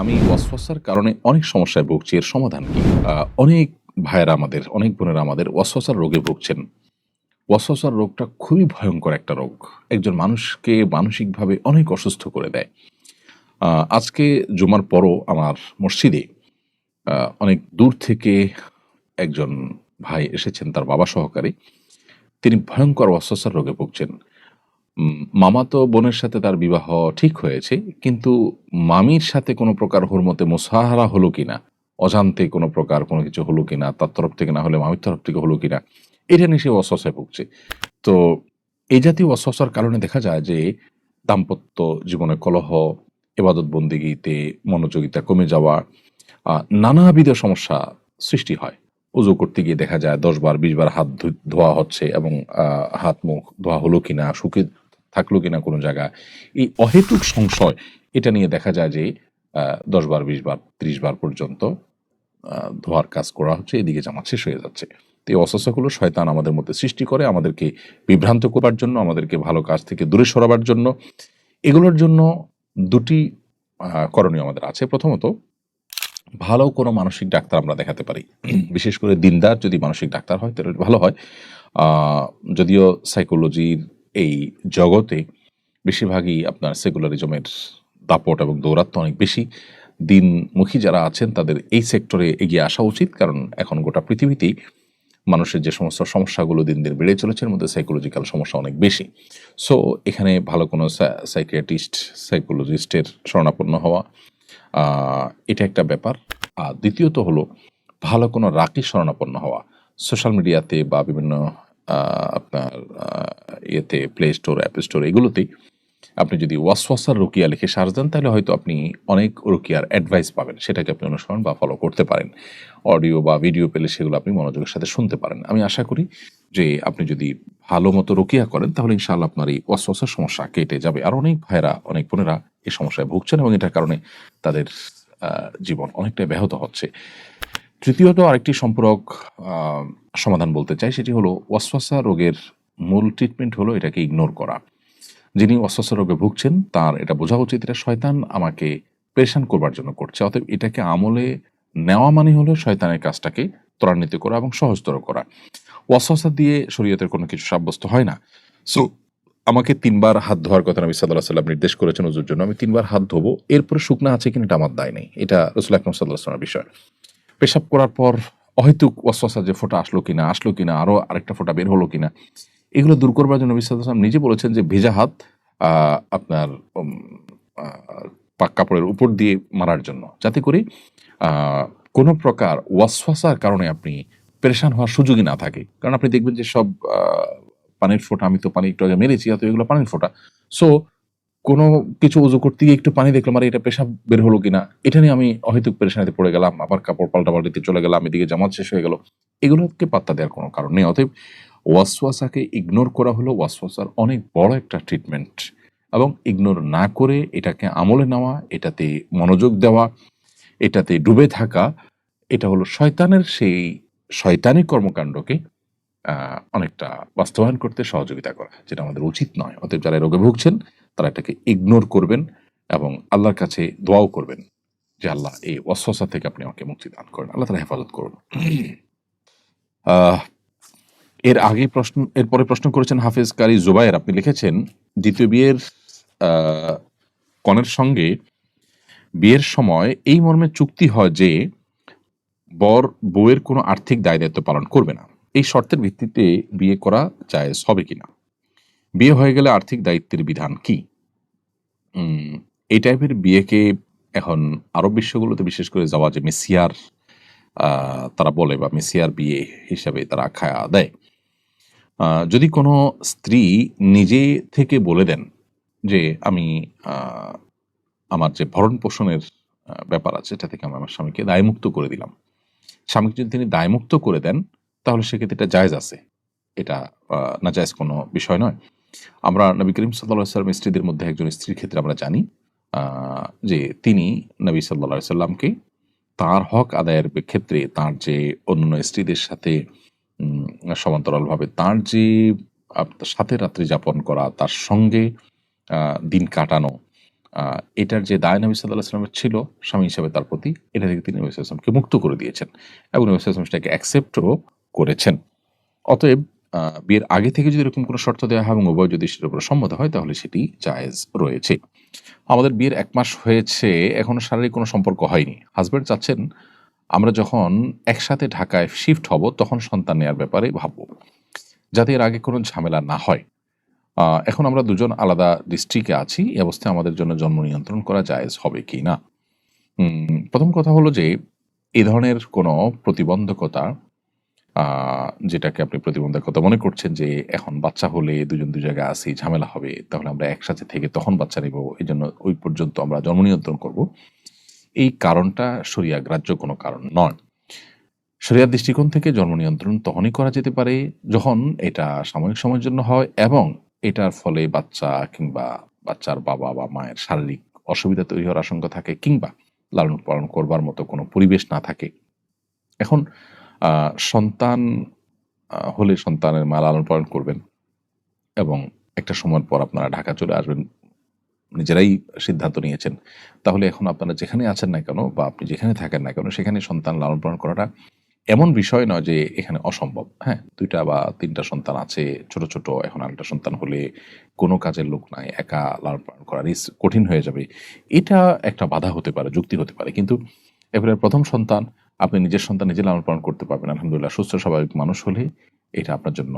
আমি ওয়াসওয়াসার কারণে অনেক সমস্যায় ভুগছি। এর সমাধান কি? অনেক ভাইয়েরা আমাদের, অনেক বোনেরা আমাদের ওয়াসওয়াসার রোগে ভুগছেন। ওয়াসওয়াসার রোগটা খুবই ভয়ঙ্কর একটা রোগ। একজন মানুষকে মানসিকভাবে অনেক অসুস্থ করে দেয়। আজকে জুমার পরও আমার মসজিদে অনেক দূর থেকে একজন ভাই এসেছেন তার বাবা সহকারী। তিনি ভয়ঙ্কর ওয়াসওয়াসার রোগে ভুগছেন। মামাতো বোনের সাথে তার বিবাহ ঠিক হয়েছে, কিন্তু মামির সাথে কোনো প্রকার হুরমতে মুসাহারা হলো কিনা, অজান্তে কোনো প্রকার কোনো কিছু হলো কিনা, তার তরফ থেকে না হলে মামির তরফ থেকে হলো কিনা, এটা নিয়ে সে অস্বস্থায় ভুগছে। তো এই জাতীয় অস্বস্থার কারণে দেখা যায় যে দাম্পত্য জীবনে কলহ, এবাদত বন্দিগিতে মনোযোগিতা কমে যাওয়া নানাবিধ সমস্যা সৃষ্টি হয়। উজু করতে গিয়ে দেখা যায় দশ বার, বিশ বার হাত ধোয়া হচ্ছে এবং হাত মুখ ধোয়া হলো কিনা শুকে থাকল কিনা কোনো জায়গায়। এই অহেতুক সংশয়, এটা নিয়ে দেখা যায় যে দশ বার, বিশ বার, ত্রিশ বার পর্যন্ত ধোয়ার কাজ করা হচ্ছে, এদিকে জামাত শেষ হয়ে যাচ্ছে। তো এই অস্বস্থাগুলো শয়তান আমাদের মধ্যে সৃষ্টি করে, আমাদেরকে বিভ্রান্ত করবার জন্য, আমাদেরকে ভালো কাজ থেকে দূরে সরাবার জন্য। এগুলোর জন্য দুটি করণীয় আমাদের আছে। প্রথমত, ভালো কোনো মানসিক ডাক্তার আমরা দেখাতে পারি। বিশেষ করে দিনদার যদি মানসিক ডাক্তার হয়, তাহলে ভালো হয়। যদিও সাইকোলজির এই জগতে বেশিরভাগই আপনার সেকুলারিজমের দাপট এবং দৌরাত্ম অনেক বেশি। দিনমুখী যারা আছেন, তাদের এই সেক্টরে এগিয়ে আসা উচিত, কারণ এখন গোটা পৃথিবীতেই মানুষের যে সমস্ত সমস্যাগুলো দিন দিন বেড়ে চলেছে, এর মধ্যে সাইকোলজিক্যাল সমস্যা অনেক বেশি। সো এখানে ভালো কোনো সাইকিয়াট্রিস্ট সাইকোলজিস্টের শরণাপন্ন হওয়া এটা একটা ব্যাপার। আর দ্বিতীয়ত হলো, ভালো কোনো রাকি শরণাপন্ন হওয়া। সোশ্যাল মিডিয়াতে বা বিভিন্ন আপনার ইয়েতে প্লে স্টোর অ্যাপ স্টোর এগুলোতেই আপনি যদি ওয়াসওয়াসার রুকিয়া লিখে সার্চ দেন, তাহলে হয়তো আপনি অনেক রুকিয়ার অ্যাডভাইস পাবেন। সেটাকে আপনি অনুসরণ বা ফলো করতে পারেন। অডিও বা ভিডিও পেলে সেগুলো আপনি মনোযোগের সাথে শুনতে পারেন। আমি আশা করি যে আপনি যদি ভালো মতো রুকিয়া করেন, তাহলে ইনশাআল্লাহ আপনার এই ওয়াসওয়াসার সমস্যা কেটে যাবে। আর অনেক ভাইরা অনেক বোনেরা এই সমস্যায় ভুগছেন এবং এটার কারণে তাদের জীবন অনেকটাই ব্যাহত হচ্ছে। তৃতীয়ত আরেকটি সম্পর্ক সমাধান বলতে চাই, সেটি হলো ওয়াসওয়াসা রোগের মূল ট্রিটমেন্ট হলো এটাকে ইগনোর করা। যিনি অস্বস্থ রোগে ভুগছেন, তার এটা বোঝা উচিত, এটা শয়তান আমাকে পেরেশান করবার জন্য করছে। অতএব এটাকে আমলে নেওয়া মানে হলো শয়তানের কাজটাকে ত্বরান্বিত করা এবং সহজতর করা। ওয়াসওয়াসা দিয়ে শরীয়তের কোনো কিছু সাব্যস্ত হয় না। সো আমাকে তিনবার হাত ধোয়ার কথা নবী সাল্লাহ সাল্লাম নির্দেশ করেছেন ওজুর জন্য। আমি তিনবার হাত ধোবো, এরপরে শুকনা আছে কিনা এটা আমার দায় নেই। এটা রসুল আকরম সাল্লাহ বিষয়। পেশাব করার পর অহেতুক ওয়াসওয়াসা যে ফোঁটা আসলো কিনা আসলো কিনা আরও আরেকটা ফোঁটা বের হলো কিনা, এগুলো দূর করবার জন্য বিশ্বাস নিজে বলেছেন যে ভেজা হাত আপনার পাক কাপড়ের উপর দিয়ে মারার জন্য। যাতে করে কোনো প্রকার ওয়াসওয়াসার কারণে আপনি পেরেশান হওয়ার সুযোগই না থাকে। কারণ আপনি দেখবেন যে সব পানির ফোঁটা, আমি তো পানি একটু আগে মেরেছি অত এগুলো পানির ফোঁটা। সো কোনো কিছু উজু করতে গিয়ে একটু পানি দেখলাম, আর, এটা পেশাব বের হলো কিনা? এটা নিয়ে আমি অহেতুক পেরেশানিতে পড়ে গেলাম, আবার কাপড় পাল্টা পাল্টিতে চলে গেলাম, এদিকে জামাত শেষ হয়ে গেল। এগুলোকে পাত্তা দেওয়ার কোনো কারণ নেই। অতএব ওয়াসওয়াসাকে ইগনোর করা হলো, ওয়াসওয়াসার অনেক বড় একটা ট্রিটমেন্ট এবং ইগনোর না করে এটাকে আমলে নেওয়া, এটাতে মনোযোগ দেওয়া, এটাতে ডুবে থাকা, এটা হলো শয়তানের সেই শয়তানি কর্মকাণ্ডকে অনেকটা বাস্তবায়ন করতে সহযোগিতা করা, যেটা আমাদের উচিত নয়। অতএব যারা রোগে ভুগছেন, তারা এটাকে ইগনোর করবেন এবং আল্লাহর কাছে দোয়াও করবেন যে, আল্লাহ, এই অস্বসা থেকে আপনি আমাকে মুক্তি দান করেন। আল্লাহ তারা হেফাজত করুন। এর আগে প্রশ্ন এরপরে প্রশ্ন করেছেন হাফেজ কারি জুবায়ের। আপনি লিখেছেন, দ্বিতীয় বিয়ের কনের সঙ্গে বিয়ের সময় এই মর্মে চুক্তি হয় যে, বর বউয়ের কোনো আর্থিক দায় দায়িত্ব পালন করবে না। এই শর্তের ভিত্তিতে বিয়ে করা জায়েজ হবে কিনা? বিয়ে হয়ে গেলে আর্থিক দায়িত্বের বিধান কি? এই টাইপের বিয়েকে এখন আরব বিশ্বগুলোতে বিশেষ করে যাওয়া যে মেসিয়ার তারা বলে বা মেসিয়ার বিয়ে হিসাবে তারা খায়া দেয়। যদি কোনো স্ত্রী নিজে থেকে বলে দেন যে আমি আমার যে ভরণ পোষণের ব্যাপার আছে এটা থেকে আমি আমার স্বামীকে দায়মুক্ত করে দিলাম। স্বামীকে যদি তিনি দায়মুক্ত করে দেন তাহলে সেক্ষেত্রে এটা জায়েজ আছে। এটা না জায়েজ কোনো বিষয় নয়। আমরা নবী করিম সাল্লা সাল্লাম স্ত্রীদের মধ্যে একজন স্ত্রীর ক্ষেত্রে আমরা জানি যে তিনি নবী সাল্লা সাল্লামকে তার হক আদায়ের ক্ষেত্রে তার যে অন্য স্ত্রীদের সাথে সমান্তরালভাবে তার যে সাথে রাত্রি যাপন করা, তার সঙ্গে দিন কাটানো এটার যে দায় নবী সাল্লাহ আসলামের ছিল, স্বামী হিসাবে তার প্রতি, এটা থেকে তিনি নবী আসলামকে মুক্ত করে দিয়েছেন। এবং নবী আসলাম সেটাকে অ্যাকসেপ্টও করেছেন। অতএব বিয়ের আগে থেকে যদি এরকম কোনো শর্ত দেওয়া হয় এবং উভয় যদি সেটার উপর সম্মত হয়, তাহলে সেটি জায়েজ রয়েছে। আমাদের বিয়ের এক মাস হয়েছে, এখনও শারীরিক কোনো সম্পর্ক হয়নি। হাজব্যান্ড চাচ্ছেন, আমরা যখন একসাথে ঢাকায় শিফট হব, তখন সন্তান নেওয়ার ব্যাপারে ভাববো, যাতে এর আগে কোনো ঝামেলা না হয়। এখন আমরা দুজন আলাদা ডিস্ট্রিক্টে আছি, এই অবস্থায় আমাদের জন্য জন্ম নিয়ন্ত্রণ করা জায়েজ হবে কি না? প্রথম কথা হলো যে, এ ধরনের কোনো প্রতিবন্ধকতা যেটাকে আপনি প্রতিবন্ধকতা মনে করছেন যে এখন বাচ্চা হলে দুজন দু জায়গায় আসি ঝামেলা হবে, তাহলে আমরা একসাথে থেকে তখন বাচ্চা নেব, এই জন্য ওই পর্যন্ত আমরা জন্ম নিয়ন্ত্রণ করব। এই কারণটা শরিয়া গ্রাহ্য কোনো কারণ নয়। শরিয়ার দৃষ্টিকোণ থেকে জন্ম নিয়ন্ত্রণ তখনই করা যেতে পারে যখন এটা সাময়িক সময়ের জন্য হয় এবং এটার ফলে বাচ্চা কিংবা বাচ্চার বাবা বা মায়ের শারীরিক অসুবিধা তৈরি হওয়ার আশঙ্কা থাকে কিংবা লালন পালন করবার মতো কোনো পরিবেশ না থাকে। এখন সন্তান হলে সন্তানের মা লালন পালন করবেন এবং একটা সময় পর আপনারা ঢাকা চলে আসবেন, নিজেরাই সিদ্ধান্ত নিয়েছেন। তাহলে এখন আপনারা যেখানে আছেন না কেন বা আপনি যেখানে থাকেন না কেন, সেখানে সন্তান লালন পালন করাটা এমন বিষয় নয় যে এখানে অসম্ভব। হ্যাঁ দুইটা বা তিনটা সন্তান আছে, ছোট ছোট, এখন আরেকটা সন্তান হলে কোনো কাজের লোক নাই, একা লালন পালন করা রিস্ক কঠিন হয়ে যাবে। এটা একটা বাধা হতে পারে, যুক্তি হতে পারে। কিন্তু এবারে প্রথম সন্তান আপনি নিজের সন্তান নিজে লালন পালন করতে পারবেন, আলহামদুলিল্লাহ। সুস্থ স্বাভাবিক মানুষ হলে এটা আপনার জন্য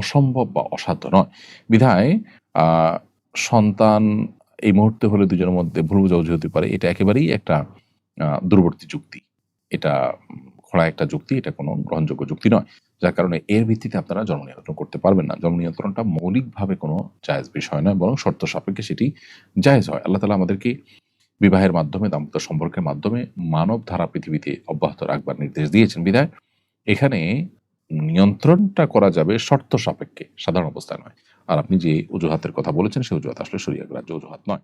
অসম্ভব বা অসাধ্য নয়। বিধায় সন্তান এই মুহূর্তে হলে দুজনের মধ্যে ভুল বোঝাবুঝি হতে পারে। এটা একেবারেই একটা দূরবর্তী যুক্তি। এটা খোলা একটা যুক্তি, এটা কোনো গ্রহণযোগ্য যুক্তি নয়। যার কারণে এর ভিত্তিতে আপনারা জন্ম নিয়ন্ত্রণ করতে পারবেন না। জন্ম নিয়ন্ত্রণটা মৌলিকভাবে কোনো জায়েজ বিষয় নয়, বরং শর্ত সাপেক্ষে সেটি জায়েজ হয়। আল্লাহ তালা আমাদেরকে বিবাহের মাধ্যমে, দাম্পত্য সম্পর্কের মাধ্যমে মানব ধারা পৃথিবীতে অব্যাহত রাখবার নির্দেশ দিয়েছেন বিধায়। এখানে নিয়ন্ত্রণটা করা যাবে শর্ত সাপেক্ষে, সাধারণ অবস্থায় নয়। আর আপনি যে অজুহাতের কথা বলেছেন সেই অজুহাত আসলে সরিয়া গ্রাহ্য অজুহাত নয়।